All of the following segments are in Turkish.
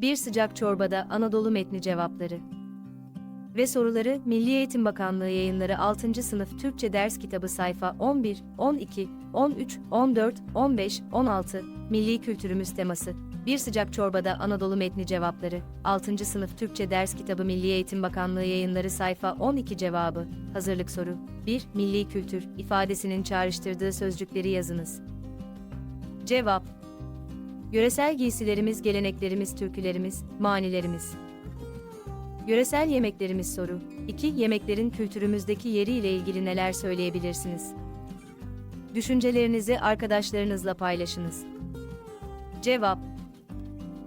Bir sıcak çorbada Anadolu metni cevapları. Ve soruları Milli Eğitim Bakanlığı yayınları 6. sınıf Türkçe ders kitabı sayfa 11, 12, 13, 14, 15, 16, Milli Kültürümüz teması. Bir sıcak çorbada Anadolu metni cevapları. 6. sınıf Türkçe ders kitabı Milli Eğitim Bakanlığı yayınları sayfa 12 cevabı. Hazırlık soru. 1. Milli kültür ifadesinin çağrıştırdığı sözcükleri yazınız. Cevap Yöresel giysilerimiz, geleneklerimiz, türkülerimiz, manilerimiz. Yöresel yemeklerimiz soru. 2. Yemeklerin kültürümüzdeki yeri ile ilgili neler söyleyebilirsiniz? Düşüncelerinizi arkadaşlarınızla paylaşınız. Cevap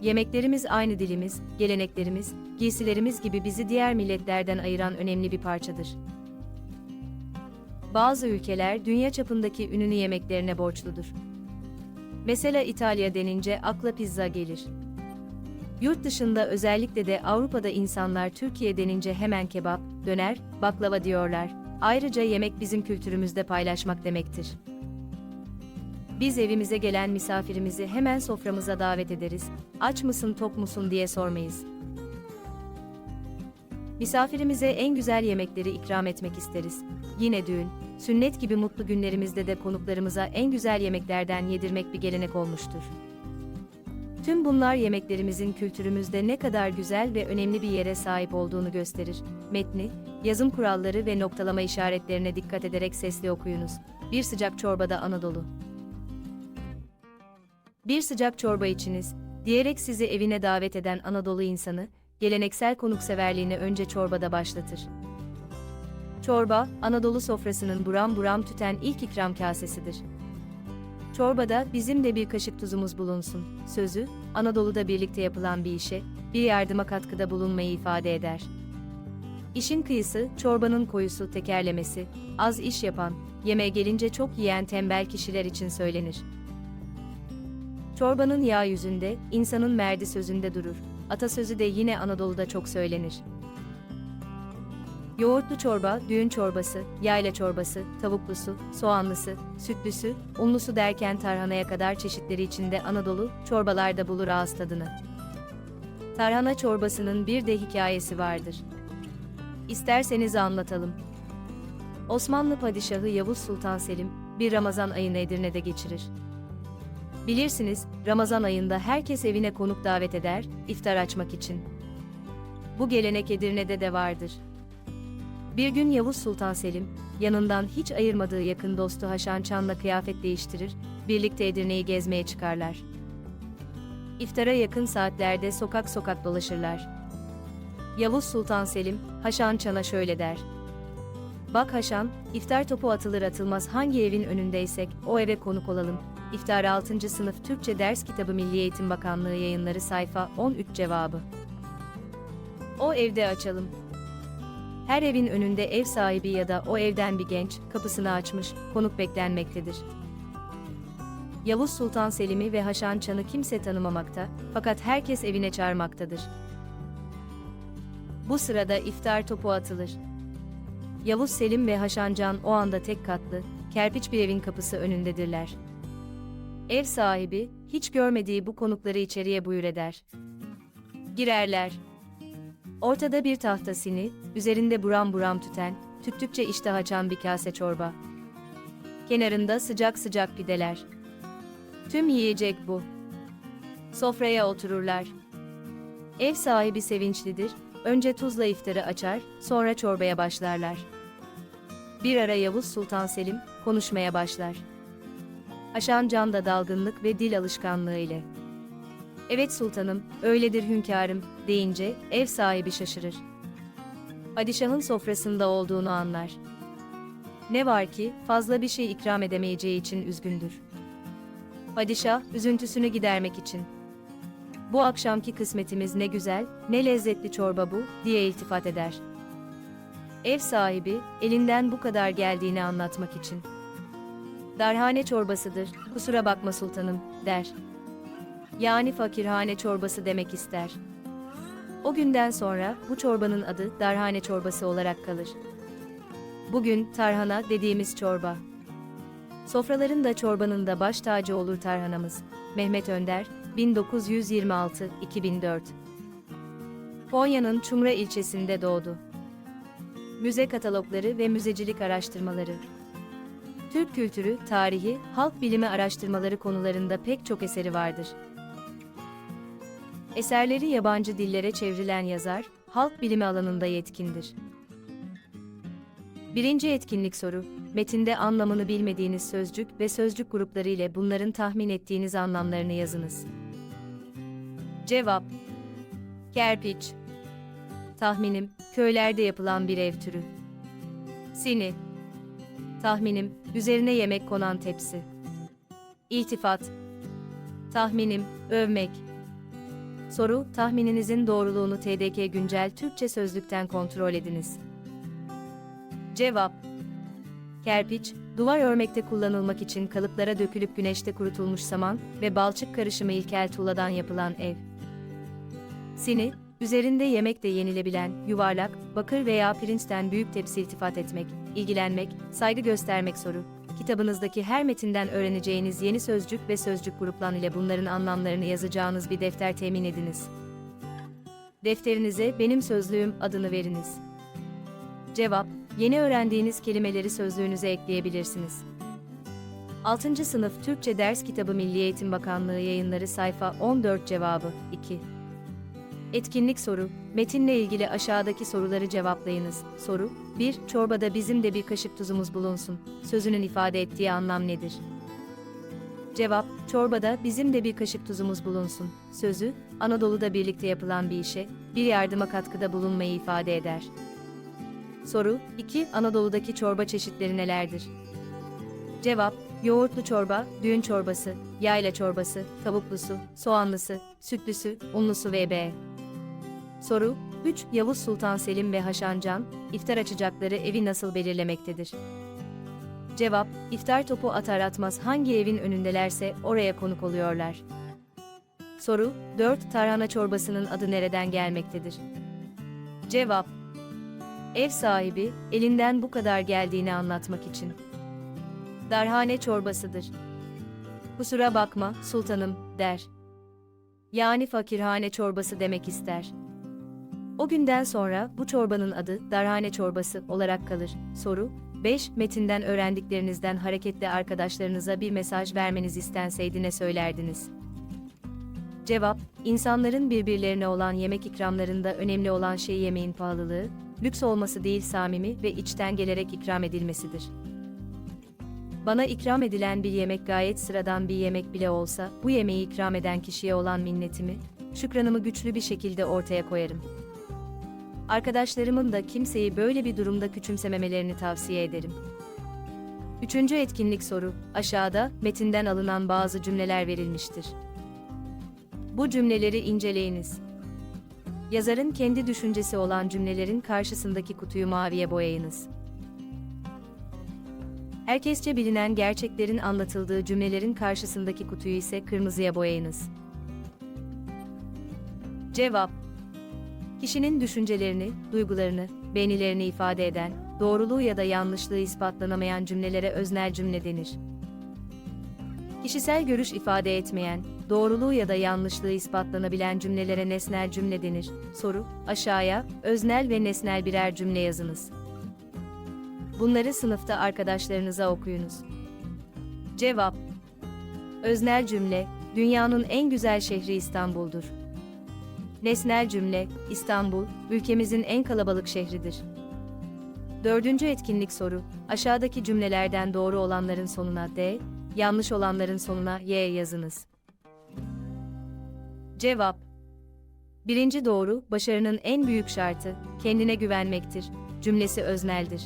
Yemeklerimiz aynı dilimiz, geleneklerimiz, giysilerimiz gibi bizi diğer milletlerden ayıran önemli bir parçadır. Bazı ülkeler dünya çapındaki ünlü yemeklerine borçludur. Mesela İtalya denince akla pizza gelir. Yurt dışında özellikle de Avrupa'da insanlar Türkiye denince hemen kebap, döner, baklava diyorlar. Ayrıca yemek bizim kültürümüzde paylaşmak demektir. Biz evimize gelen misafirimizi hemen soframıza davet ederiz. Aç mısın, tok musun diye sormayız. Misafirimize en güzel yemekleri ikram etmek isteriz. Yine düğün, sünnet gibi mutlu günlerimizde de konuklarımıza en güzel yemeklerden yedirmek bir gelenek olmuştur. Tüm bunlar yemeklerimizin kültürümüzde ne kadar güzel ve önemli bir yere sahip olduğunu gösterir. Metni, yazım kuralları ve noktalama işaretlerine dikkat ederek sesli okuyunuz. Bir sıcak çorbada Anadolu. Bir sıcak çorba içiniz, diyerek sizi evine davet eden Anadolu insanı, geleneksel konukseverliğini önce çorbada başlatır. Çorba, Anadolu sofrasının buram buram tüten ilk ikram kasesidir. Çorbada bizim de bir kaşık tuzumuz bulunsun. Sözü, Anadolu'da birlikte yapılan bir işe, bir yardıma katkıda bulunmayı ifade eder. İşin kıyısı, çorbanın koyusu tekerlemesi, az iş yapan, yemeğe gelince çok yiyen tembel kişiler için söylenir. Çorbanın yağ yüzünde, insanın merdi sözünde durur. Atasözü de yine Anadolu'da çok söylenir. Yoğurtlu çorba, düğün çorbası, yayla çorbası, tavuklusu, soğanlısı, sütlüsü, unlusu derken tarhanaya kadar çeşitleri içinde Anadolu, çorbalarda bulur ağız tadını. Tarhana çorbasının bir de hikayesi vardır. İsterseniz anlatalım. Osmanlı Padişahı Yavuz Sultan Selim, bir Ramazan ayını Edirne'de geçirir. Bilirsiniz, Ramazan ayında herkes evine konuk davet eder, iftar açmak için. Bu gelenek Edirne'de de vardır. Bir gün Yavuz Sultan Selim, yanından hiç ayırmadığı yakın dostu Haşan Çan'la kıyafet değiştirir, birlikte Edirne'yi gezmeye çıkarlar. İftara yakın saatlerde sokak sokak dolaşırlar. Yavuz Sultan Selim, Haşan Çan'a şöyle der. Bak Haşan, iftar topu atılır atılmaz hangi evin önündeysek o eve konuk olalım. İftar 6. sınıf Türkçe ders kitabı Milli Eğitim Bakanlığı yayınları sayfa 13 cevabı. O evde açalım. Her evin önünde ev sahibi ya da o evden bir genç kapısını açmış, konuk beklenmektedir. Yavuz Sultan Selim'i ve Haşan Çan'ı kimse tanımamakta, fakat herkes evine çağırmaktadır. Bu sırada iftar topu atılır. Yavuz Selim ve Haşan Can o anda tek katlı, kerpiç bir evin kapısı önündedirler. Ev sahibi, hiç görmediği bu konukları içeriye buyur eder. Girerler. Ortada bir tahta sini, üzerinde buram buram tüten, tüttükçe iştah açan bir kase çorba. Kenarında sıcak sıcak pideler. Tüm yiyecek bu. Sofraya otururlar. Ev sahibi sevinçlidir, önce tuzla iftarı açar, sonra çorbaya başlarlar. Bir ara Yavuz Sultan Selim, konuşmaya başlar. Aşan Can da dalgınlık ve dil alışkanlığı ile. Evet sultanım, öyledir hünkârım, deyince ev sahibi şaşırır. Padişahın sofrasında olduğunu anlar. Ne var ki, fazla bir şey ikram edemeyeceği için üzgündür. Padişah, üzüntüsünü gidermek için. Bu akşamki kısmetimiz ne güzel, ne lezzetli çorba bu, diye iltifat eder. Ev sahibi, elinden bu kadar geldiğini anlatmak için. Darhane çorbasıdır, kusura bakma sultanım, der. Yani fakirhane çorbası demek ister. O günden sonra bu çorbanın adı darhane çorbası olarak kalır. Bugün tarhana dediğimiz çorba. Sofraların da çorbanın da baş tacı olur tarhanamız. Mehmet Önder, 1926-2004 Konya'nın Çumra ilçesinde doğdu. Müze katalogları ve müzecilik araştırmaları. Türk kültürü, tarihi, halk bilimi araştırmaları konularında pek çok eseri vardır. Eserleri yabancı dillere çevrilen yazar, halk bilimi alanında yetkindir. Birinci etkinlik soru, metinde anlamını bilmediğiniz sözcük ve sözcük grupları ile bunların tahmin ettiğiniz anlamlarını yazınız. Cevap Kerpiç Tahminim, köylerde yapılan bir ev türü. Sini Tahminim, üzerine yemek konan tepsi. İltifat Tahminim, övmek. Soru, tahmininizin doğruluğunu TDK Güncel Türkçe Sözlük'ten kontrol ediniz. Cevap Kerpiç, duvar örmekte kullanılmak için kalıplara dökülüp güneşte kurutulmuş saman ve balçık karışımı ilkel tuğladan yapılan ev. Sini, üzerinde yemek de yenilebilen, yuvarlak, bakır veya pirinçten büyük tepsi iltifat etmek, ilgilenmek, saygı göstermek soru. Kitabınızdaki her metinden öğreneceğiniz yeni sözcük ve sözcük gruplan ile bunların anlamlarını yazacağınız bir defter temin ediniz. Defterinize benim sözlüğüm adını veriniz. Cevap, yeni öğrendiğiniz kelimeleri sözlüğünüze ekleyebilirsiniz. 6. Sınıf Türkçe Ders Kitabı Milli Eğitim Bakanlığı Yayınları Sayfa 14 Cevabı 2 Etkinlik soru, metinle ilgili aşağıdaki soruları cevaplayınız. Soru, 1. Çorbada bizim de bir kaşık tuzumuz bulunsun. Sözünün ifade ettiği anlam nedir? Cevap, çorbada bizim de bir kaşık tuzumuz bulunsun. Sözü, Anadolu'da birlikte yapılan bir işe, bir yardıma katkıda bulunmayı ifade eder. Soru 2. Anadolu'daki çorba çeşitleri nelerdir? Cevap Yoğurtlu çorba, düğün çorbası, yayla çorbası, tavuklusu, soğanlısı, sütlüsü, unlusu ve b. Soru 3. Yavuz Sultan Selim ve Haşan Can, iftar açacakları evi nasıl belirlemektedir? Cevap, iftar topu atar atmaz hangi evin önündelerse oraya konuk oluyorlar. Soru 4. Tarhana çorbasının adı nereden gelmektedir? Cevap, Ev sahibi, elinden bu kadar geldiğini anlatmak için. Darhane çorbasıdır. Kusura bakma, sultanım, der. Yani fakirhane çorbası demek ister. O günden sonra bu çorbanın adı darhane çorbası olarak kalır. Soru 5. Metinden öğrendiklerinizden hareketle arkadaşlarınıza bir mesaj vermeniz istenseydi ne söylerdiniz? Cevap, insanların birbirlerine olan yemek ikramlarında önemli olan şey yemeğin pahalılığı, lüks olması değil samimi ve içten gelerek ikram edilmesidir. Bana ikram edilen bir yemek gayet sıradan bir yemek bile olsa, bu yemeği ikram eden kişiye olan minnetimi, şükranımı güçlü bir şekilde ortaya koyarım. Arkadaşlarımın da kimseyi böyle bir durumda küçümsememelerini tavsiye ederim. Üçüncü etkinlik soru, aşağıda metinden alınan bazı cümleler verilmiştir. Bu cümleleri inceleyiniz. Yazarın kendi düşüncesi olan cümlelerin karşısındaki kutuyu maviye boyayınız. Herkesçe bilinen gerçeklerin anlatıldığı cümlelerin karşısındaki kutuyu ise kırmızıya boyayınız. Cevap Kişinin düşüncelerini, duygularını, beğenilerini ifade eden, doğruluğu ya da yanlışlığı ispatlanamayan cümlelere öznel cümle denir. Kişisel görüş ifade etmeyen, doğruluğu ya da yanlışlığı ispatlanabilen cümlelere nesnel cümle denir. Soru, aşağıya, öznel ve nesnel birer cümle yazınız. Bunları sınıfta arkadaşlarınıza okuyunuz. Cevap Öznel cümle, dünyanın en güzel şehri İstanbul'dur. Nesnel cümle, İstanbul, ülkemizin en kalabalık şehridir. Dördüncü etkinlik soru, aşağıdaki cümlelerden doğru olanların sonuna D, yanlış olanların sonuna Y yazınız. Cevap Birinci doğru, başarının en büyük şartı, kendine güvenmektir. Cümlesi özneldir.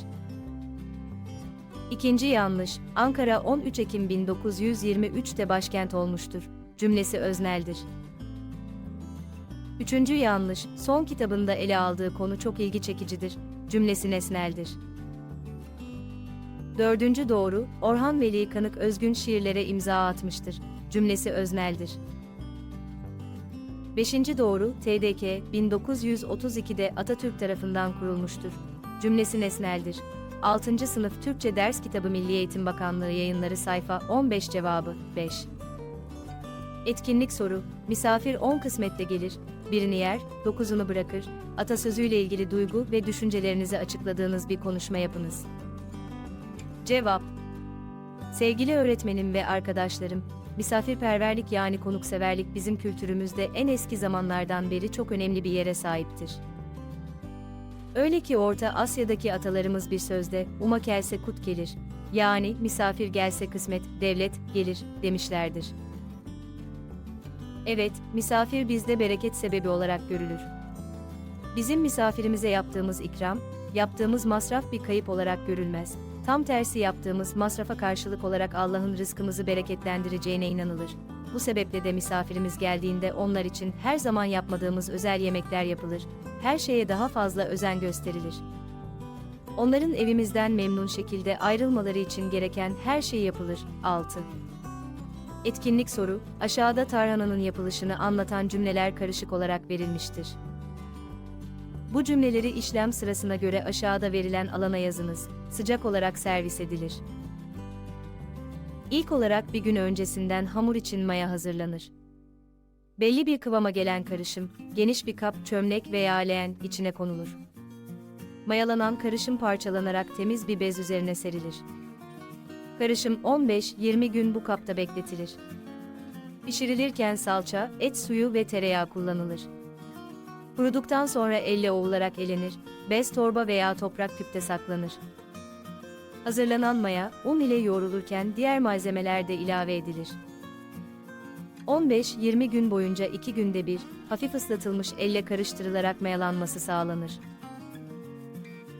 İkinci yanlış, Ankara 13 Ekim 1923'te başkent olmuştur. Cümlesi özneldir. Üçüncü yanlış, son kitabında ele aldığı konu çok ilgi çekicidir. Cümlesi nesneldir. Dördüncü doğru, Orhan Veli Kanık özgün şiirlere imza atmıştır. Cümlesi özneldir. Beşinci doğru, TDK, 1932'de Atatürk tarafından kurulmuştur. Cümlesi nesneldir. 6. Sınıf Türkçe Ders Kitabı Milli Eğitim Bakanlığı Yayınları Sayfa 15 Cevabı 5 Etkinlik soru, misafir 10 kısmette gelir, birini yer, dokuzunu bırakır, atasözüyle ilgili duygu ve düşüncelerinizi açıkladığınız bir konuşma yapınız. Cevap Sevgili öğretmenim ve arkadaşlarım, misafirperverlik yani konukseverlik bizim kültürümüzde en eski zamanlardan beri çok önemli bir yere sahiptir. Öyle ki Orta Asya'daki atalarımız bir sözde uma gelse kut gelir, yani misafir gelse kısmet, devlet gelir demişlerdir. Evet, misafir bizde bereket sebebi olarak görülür. Bizim misafirimize yaptığımız ikram, yaptığımız masraf bir kayıp olarak görülmez. Tam tersi yaptığımız masrafa karşılık olarak Allah'ın rızkımızı bereketlendireceğine inanılır. Bu sebeple de misafirimiz geldiğinde onlar için her zaman yapmadığımız özel yemekler yapılır. Her şeye daha fazla özen gösterilir. Onların evimizden memnun şekilde ayrılmaları için gereken her şey yapılır. 6. Etkinlik soru, aşağıda tarhananın yapılışını anlatan cümleler karışık olarak verilmiştir. Bu cümleleri işlem sırasına göre aşağıda verilen alana yazınız. Sıcak olarak servis edilir. İlk olarak bir gün öncesinden hamur için maya hazırlanır. Belli bir kıvama gelen karışım, geniş bir kap, çömlek veya leğen içine konulur. Mayalanan karışım parçalanarak temiz bir bez üzerine serilir. Karışım 15-20 gün bu kapta bekletilir. Pişirilirken salça, et suyu ve tereyağı kullanılır. Kuruduktan sonra elle ovularak elenir, bez torba veya toprak küpte saklanır. Hazırlanan maya, un ile yoğrulurken diğer malzemeler de ilave edilir. 15-20 gün boyunca 2 günde bir, hafif ıslatılmış elle karıştırılarak mayalanması sağlanır.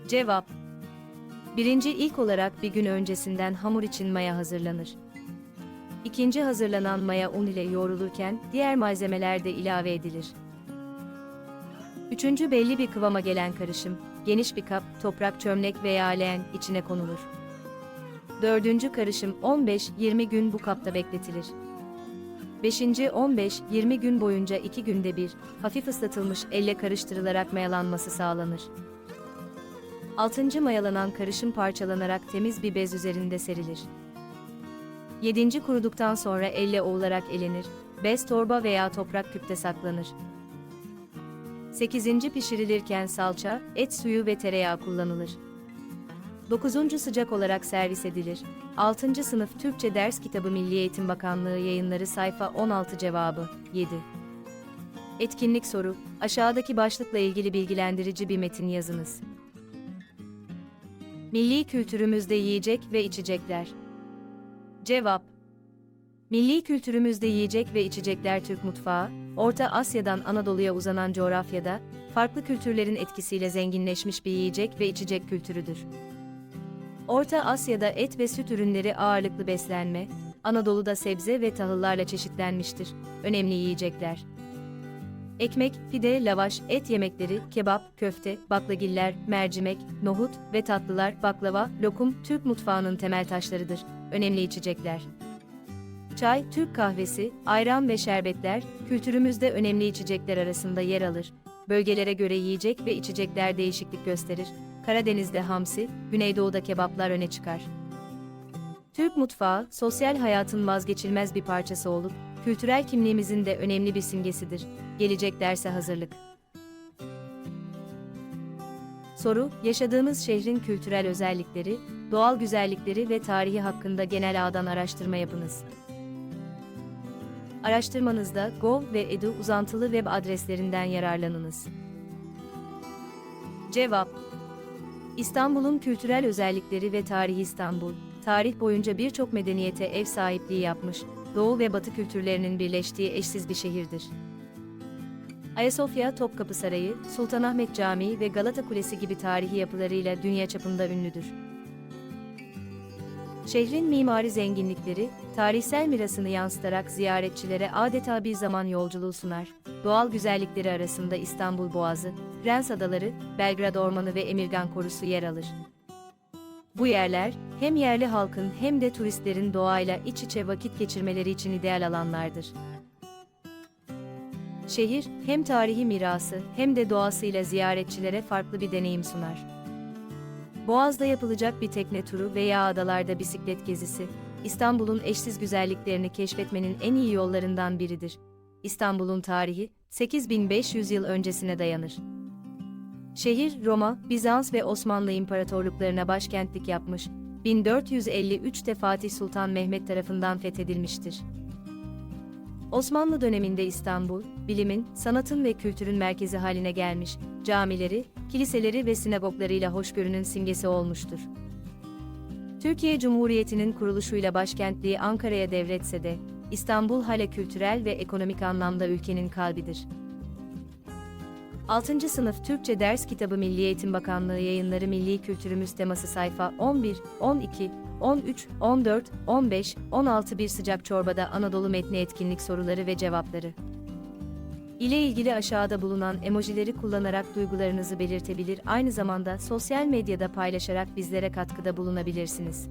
Cevap Birinci ilk olarak bir gün öncesinden hamur için maya hazırlanır. İkinci hazırlanan maya un ile yoğrulurken diğer malzemeler de ilave edilir. Üçüncü belli bir kıvama gelen karışım, geniş bir kap, toprak çömlek veya leğen içine konulur. Dördüncü karışım 15-20 gün bu kapta bekletilir. Beşinci 15-20 gün boyunca iki günde bir, hafif ıslatılmış elle karıştırılarak mayalanması sağlanır. Altıncı mayalanan karışım parçalanarak temiz bir bez üzerinde serilir. Yedinci kuruduktan sonra elle ovularak elenir, bez torba veya toprak küpte saklanır. 8. pişirilirken salça, et suyu ve tereyağı kullanılır. 9. sıcak olarak servis edilir. 6. sınıf Türkçe ders kitabı Milli Eğitim Bakanlığı yayınları sayfa 16 cevabı 7. Etkinlik soru, aşağıdaki başlıkla ilgili bilgilendirici bir metin yazınız. Milli kültürümüzde yiyecek ve içecekler. Cevap Milli kültürümüzde yiyecek ve içecekler Türk mutfağı, Orta Asya'dan Anadolu'ya uzanan coğrafyada, farklı kültürlerin etkisiyle zenginleşmiş bir yiyecek ve içecek kültürüdür. Orta Asya'da et ve süt ürünleri ağırlıklı beslenme, Anadolu'da sebze ve tahıllarla çeşitlenmiştir. Önemli yiyecekler. Ekmek, pide, lavaş, et yemekleri, kebap, köfte, baklagiller, mercimek, nohut ve tatlılar, baklava, lokum Türk mutfağının temel taşlarıdır. Önemli içecekler. Çay, Türk kahvesi, ayran ve şerbetler, kültürümüzde önemli içecekler arasında yer alır. Bölgelere göre yiyecek ve içecekler değişiklik gösterir. Karadeniz'de hamsi, Güneydoğu'da kebaplar öne çıkar. Türk mutfağı, sosyal hayatın vazgeçilmez bir parçası olup, kültürel kimliğimizin de önemli bir simgesidir. Gelecek derse hazırlık. Soru, yaşadığınız şehrin kültürel özellikleri, doğal güzellikleri ve tarihi hakkında genel ağdan araştırma yapınız. Araştırmanızda Gov ve Edu uzantılı web adreslerinden yararlanınız. Cevap İstanbul'un kültürel özellikleri ve tarihi İstanbul, tarih boyunca birçok medeniyete ev sahipliği yapmış, Doğu ve Batı kültürlerinin birleştiği eşsiz bir şehirdir. Ayasofya, Topkapı Sarayı, Sultanahmet Camii ve Galata Kulesi gibi tarihi yapılarıyla dünya çapında ünlüdür. Şehrin mimari zenginlikleri, tarihsel mirasını yansıtarak ziyaretçilere adeta bir zaman yolculuğu sunar. Doğal güzellikleri arasında İstanbul Boğazı, Prens Adaları, Belgrad Ormanı ve Emirgan Korusu yer alır. Bu yerler, hem yerli halkın hem de turistlerin doğayla iç içe vakit geçirmeleri için ideal alanlardır. Şehir, hem tarihi mirası hem de doğasıyla ziyaretçilere farklı bir deneyim sunar. Boğaz'da yapılacak bir tekne turu veya adalarda bisiklet gezisi, İstanbul'un eşsiz güzelliklerini keşfetmenin en iyi yollarından biridir. İstanbul'un tarihi, 8500 yıl öncesine dayanır. Şehir, Roma, Bizans ve Osmanlı İmparatorluklarına başkentlik yapmış, 1453'te Fatih Sultan Mehmet tarafından fethedilmiştir. Osmanlı döneminde İstanbul, bilimin, sanatın ve kültürün merkezi haline gelmiş, camileri, kiliseleri ve sinagoglarıyla hoşgörünün simgesi olmuştur. Türkiye Cumhuriyeti'nin kuruluşuyla başkentliği Ankara'ya devretse de, İstanbul hala kültürel ve ekonomik anlamda ülkenin kalbidir. 6. Sınıf Türkçe Ders Kitabı Milli Eğitim Bakanlığı Yayınları Milli Kültürümüz teması sayfa 11, 12, 13, 14, 15, 16 Bir sıcak çorbada Anadolu metni etkinlik soruları ve cevapları. ile ilgili aşağıda bulunan emojileri kullanarak duygularınızı belirtebilir aynı zamanda sosyal medyada paylaşarak bizlere katkıda bulunabilirsiniz.